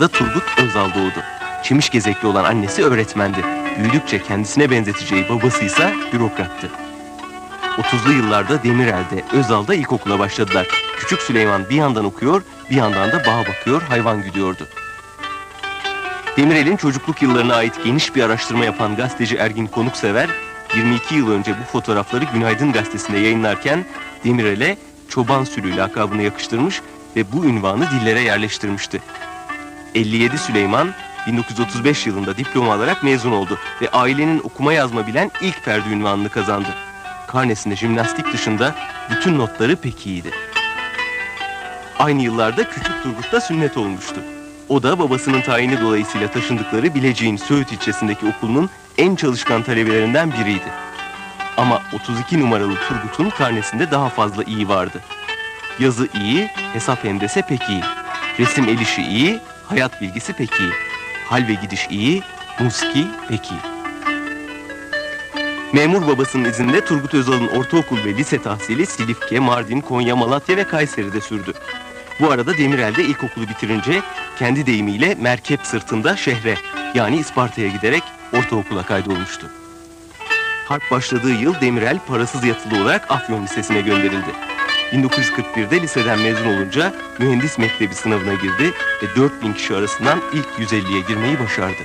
da Turgut Özal doğdu. Çemiş gezekli olan annesi öğretmendi. Büyüdükçe kendisine benzeteceği babası ise bürokrattı. 30'lu yıllarda Demirel'de, Özal'da ilkokula başladılar. Küçük Süleyman bir yandan okuyor, bir yandan da bağa bakıyor, hayvan güdüyordu. Demirel'in çocukluk yıllarına ait geniş bir araştırma yapan gazeteci Ergin Konuksever, 22 yıl önce bu fotoğrafları Günaydın gazetesinde yayınlarken Demirel'e çoban sülü lakabını yakıştırmış ve bu ünvanı dillere yerleştirmişti. 57 Süleyman 1935 yılında diploma alarak mezun oldu ve ailenin okuma yazma bilen ilk ferdi ünvanını kazandı. Karnesinde jimnastik dışında bütün notları pek iyiydi. Aynı yıllarda Küçük Turgut'ta sünnet olmuştu. O da babasının tayini dolayısıyla taşındıkları Bilecik'in Söğüt ilçesindeki okulunun en çalışkan talebelerinden biriydi. Ama 32 numaralı Turgut'un karnesinde daha fazla iyi vardı. Yazı iyi, hesap hendese pek iyi. Resim el işi iyi, hayat bilgisi pek iyi. Hal ve gidiş iyi, musiki pek iyi. Memur babasının izinde Turgut Özal'ın ortaokul ve lise tahsili Silifke, Mardin, Konya, Malatya ve Kayseri'de sürdü. Bu arada Demirel'de ilkokulu bitirince kendi deyimiyle merkep sırtında şehre yani İsparta'ya giderek ortaokula kaydolmuştu. Harp başladığı yıl Demirel parasız yatılı olarak Afyon Lisesi'ne gönderildi. 1941'de liseden mezun olunca mühendis mektebi sınavına girdi ve 4000 kişi arasından ilk 150'ye girmeyi başardı.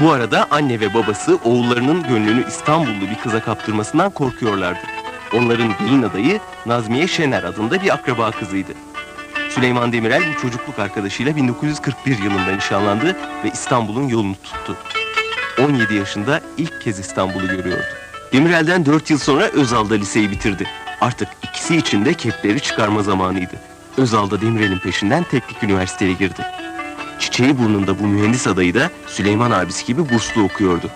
Bu arada anne ve babası oğullarının gönlünü İstanbullu bir kıza kaptırmasından korkuyorlardı. Onların gelin adayı Nazmiye Şener adında bir akraba kızıydı. Süleyman Demirel bu çocukluk arkadaşıyla 1941 yılında nişanlandı ve İstanbul'un yolunu tuttu. 17 yaşında ilk kez İstanbul'u görüyordu. Demirel'den 4 yıl sonra Özal'da liseyi bitirdi. Artık ikisi için de kepleri çıkarma zamanıydı. Özal'da Demirel'in peşinden teknik üniversiteye girdi. Çiçeği burnunda bu mühendis adayı da Süleyman abisi gibi burslu okuyordu.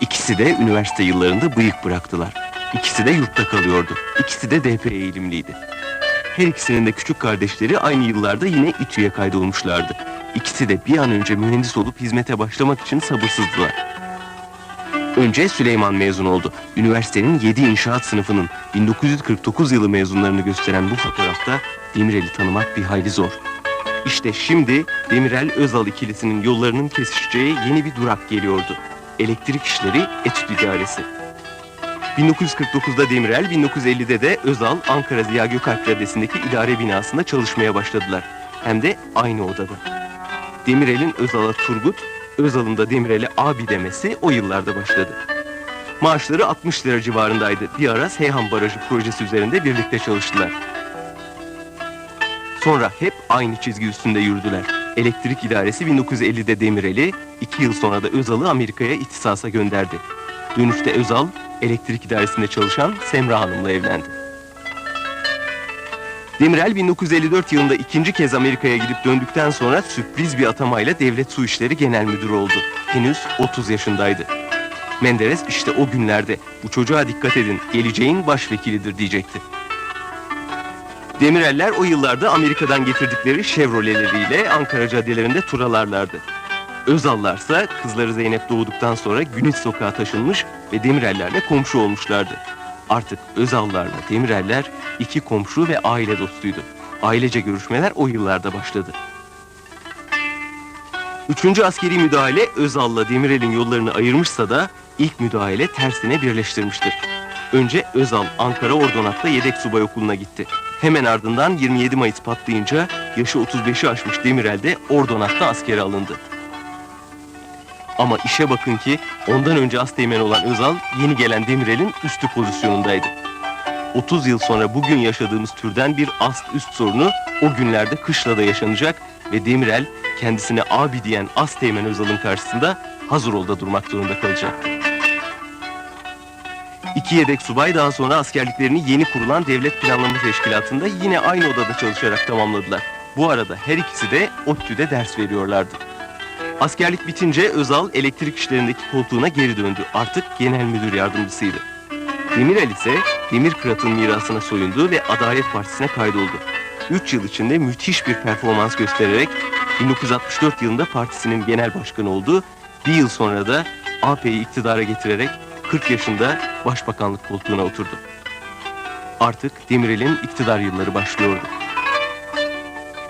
İkisi de üniversite yıllarında bıyık bıraktılar. İkisi de yurtta kalıyordu. İkisi de DP eğilimliydi. Her ikisinin de küçük kardeşleri aynı yıllarda yine İTÜ'ye kaydolmuşlardı. İkisi de bir an önce mühendis olup hizmete başlamak için sabırsızdılar. Önce Süleyman mezun oldu. Üniversitenin 7 inşaat sınıfının 1949 yılı mezunlarını gösteren bu fotoğrafta Demirel'i tanımak bir hayli zor. İşte şimdi Demirel Özal ikilisinin yollarının kesişeceği yeni bir durak geliyordu. Elektrik işleri etüt idaresi. 1949'da Demirel, 1950'de de Özal Ankara Ziya Gökalp Caddesi'ndeki idare binasında çalışmaya başladılar. Hem de aynı odada. Demirel'in Özal'a Turgut, Özal'ın da Demirel'e abi demesi o yıllarda başladı. Maaşları 60 lira civarındaydı. Bir ara Seyhan Barajı projesi üzerinde birlikte çalıştılar. Sonra hep aynı çizgi üstünde yürüdüler. Elektrik idaresi 1950'de Demirel'i, iki yıl sonra da Özal'ı Amerika'ya ihtisasa gönderdi. Dönüşte Özal, elektrik idaresinde çalışan Semra Hanım'la evlendi. Demirel 1954 yılında ikinci kez Amerika'ya gidip döndükten sonra sürpriz bir atamayla Devlet Su İşleri Genel Müdürü oldu. Henüz 30 yaşındaydı. Menderes işte o günlerde bu çocuğa dikkat edin geleceğin başvekilidir diyecekti. Demireller o yıllarda Amerika'dan getirdikleri Chevrolet'leriyle Ankara caddelerinde turalarlardı. Özallarsa kızları Zeynep doğduktan sonra Güneş Sokağa taşınmış ve Demirellerle komşu olmuşlardı. Artık Özallarla Demireller iki komşu ve aile dostuydu. Ailece görüşmeler o yıllarda başladı. Üçüncü askeri müdahale Özal'la Demirel'in yollarını ayırmışsa da ilk müdahale tersine birleştirmiştir. Önce Özal Ankara Ordonat'ta yedek subay okuluna gitti. Hemen ardından 27 Mayıs patlayınca yaşı 35'i aşmış Demirel de Ordonat'ta askere alındı. Ama işe bakın ki ondan önce asteğmen olan Özal yeni gelen Demirel'in üstü pozisyonundaydı. 30 yıl sonra bugün yaşadığımız türden bir ast üst sorunu o günlerde kışla da yaşanacak ve Demirel kendisine abi diyen Asteğmen Özal'ın karşısında hazır olda durmak zorunda kalacaktı. İki yedek subay daha sonra askerliklerini yeni kurulan Devlet Planlama Teşkilatı'nda yine aynı odada çalışarak tamamladılar. Bu arada her ikisi de ODTÜ'de ders veriyorlardı. Askerlik bitince Özal elektrik işlerindeki koltuğuna geri döndü. Artık genel müdür yardımcısıydı. Demirel ise Demir Kırat'ın mirasına soyundu ve Adalet Partisi'ne kaydoldu. 3 yıl içinde müthiş bir performans göstererek 1964 yılında partisinin genel başkanı oldu. Bir yıl sonra da AP'yi iktidara getirerek 40 yaşında başbakanlık koltuğuna oturdu. Artık Demirel'in iktidar yılları başlıyordu.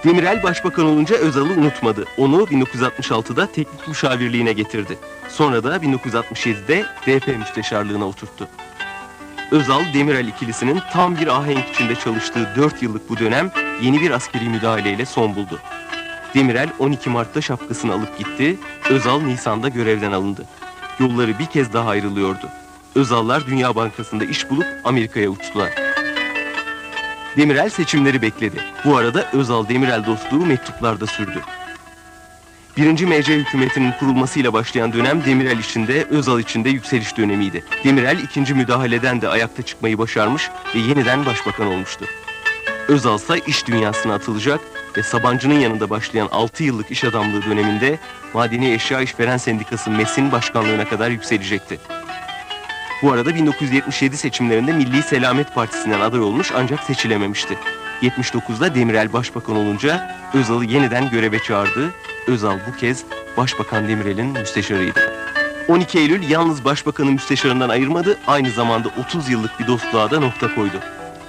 Demirel başbakan olunca Özal'ı unutmadı. Onu 1966'da teknik müşavirliğine getirdi. Sonra da 1967'de DP müsteşarlığına oturttu. Özal Demirel ikilisinin tam bir ahenk içinde çalıştığı 4 yıllık bu dönem yeni bir askeri müdahaleyle son buldu. Demirel 12 Mart'ta şapkasını alıp gitti, Özal Nisan'da görevden alındı. Yolları bir kez daha ayrılıyordu. Özallar Dünya Bankası'nda iş bulup Amerika'ya uçtular. Demirel seçimleri bekledi. Bu arada Özal Demirel dostluğu mektuplarda sürdü. Birinci MC hükümetinin kurulmasıyla başlayan dönem Demirel içinde, Özal içinde yükseliş dönemiydi. Demirel ikinci müdahaleden de ayakta çıkmayı başarmış ve yeniden başbakan olmuştu. Özal ise iş dünyasına atılacak ve Sabancı'nın yanında başlayan 6 yıllık iş adamlığı döneminde Madeni Eşya İşveren Sendikası MES'in başkanlığına kadar yükselecekti. Bu arada 1977 seçimlerinde Milli Selamet Partisi'nden aday olmuş ancak seçilememişti. 79'da Demirel başbakan olunca Özal'ı yeniden göreve çağırdı. Özal bu kez Başbakan Demirel'in müsteşarıydı. 12 Eylül yalnız başbakanı müsteşarından ayırmadı, aynı zamanda 30 yıllık bir dostluğa da nokta koydu.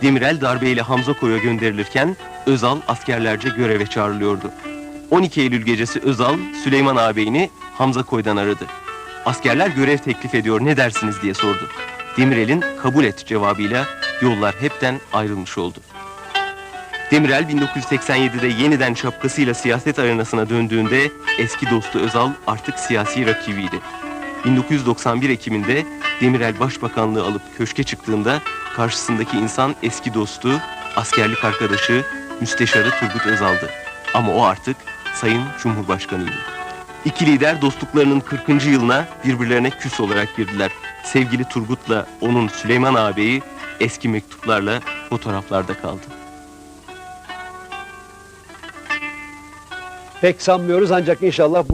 Demirel darbeyle Hamza Koy'a gönderilirken Özal askerlerce göreve çağrılıyordu. 12 Eylül gecesi Özal Süleyman ağabeyini Hamza Koy'dan aradı. Askerler görev teklif ediyor ne dersiniz diye sordu. Demirel'in kabul et cevabıyla yollar hepten ayrılmış oldu. Demirel 1987'de yeniden şapkasıyla siyaset arenasına döndüğünde eski dostu Özal artık siyasi rakibiydi. 1991 Ekim'inde Demirel başbakanlığı alıp köşke çıktığında karşısındaki insan eski dostu, askerlik arkadaşı, müsteşarı Turgut Özal'dı. Ama o artık Sayın Cumhurbaşkanıydı. İki lider dostluklarının 40. yılına birbirlerine küs olarak girdiler. Sevgili Turgut'la onun Süleyman ağabeyi eski mektuplarla fotoğraflarda kaldı. Pek sanmıyoruz ancak inşallah bu